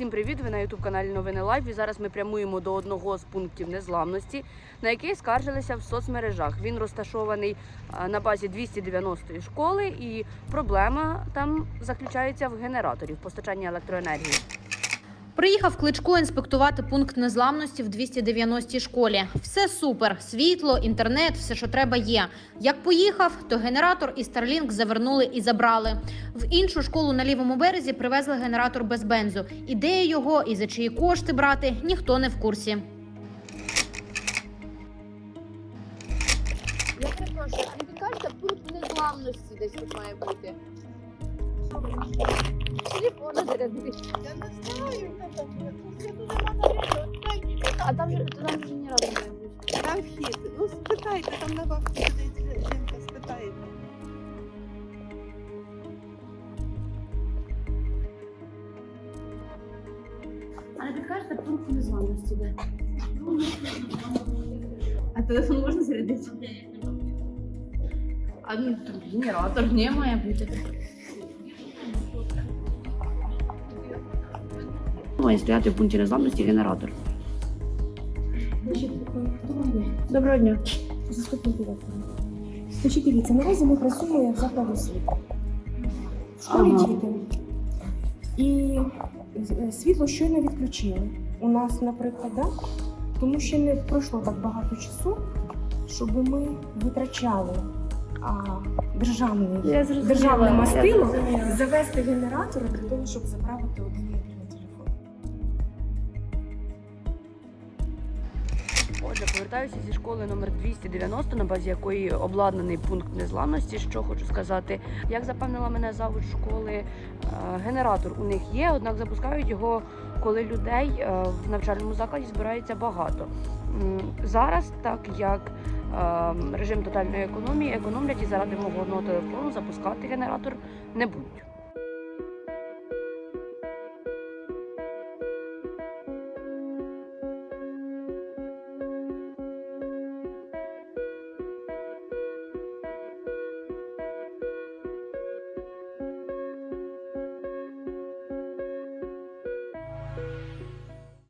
Всім привіт! Ви на youtube каналі Новини Лайф. І зараз ми прямуємо до одного з пунктів незламності, на який скаржилися в соцмережах. Він розташований на базі 290-ї школи, і проблема там заключається в генераторі в постачанні електроенергії. Приїхав Кличко інспектувати пункт незламності в 290-й школі. Все супер: світло, інтернет, все, що треба, є. Як поїхав, то генератор і Starlink завернули і забрали. В іншу школу на лівому березі привезли генератор без бензу. Ідея його і за чиї кошти брати ніхто не в курсі. Я перепрошую, а не підкажете пункт незламності десь тут має бути. Телефон зарядити. Я не знаю, де там є. Тут я дуже мало відео. Дай А там же там же генератор має бути. там вхід. Ну спитайте, там на вахті сидить жінка, спитайте. А не підкажете пункт незламності де? А телефон можна зарядити? А ну там генератор не має бути. Має стояти в пункті незламності генератор. Доброго дня. Заступник директора. Значить, дивіться, наразі ми працюємо як заклад освіти. В школі Ага. діти. І е, світло щойно відключили. У нас, наприклад, да? тому що не пройшло так багато часу, щоб ми витрачали а, державний, державне мастило завести генератори для того, щоб заправити один Отже, повертаюся зі школи номер 290, на базі якої обладнаний пункт незламності. Що хочу сказати, як запевнила мене завуч школи, е, генератор у них є, однак запускають його, коли людей е, в навчальному закладі збирається багато. Зараз, так як е, режим тотальної економії, економлять і заради мого одного телефону запускати генератор не будуть.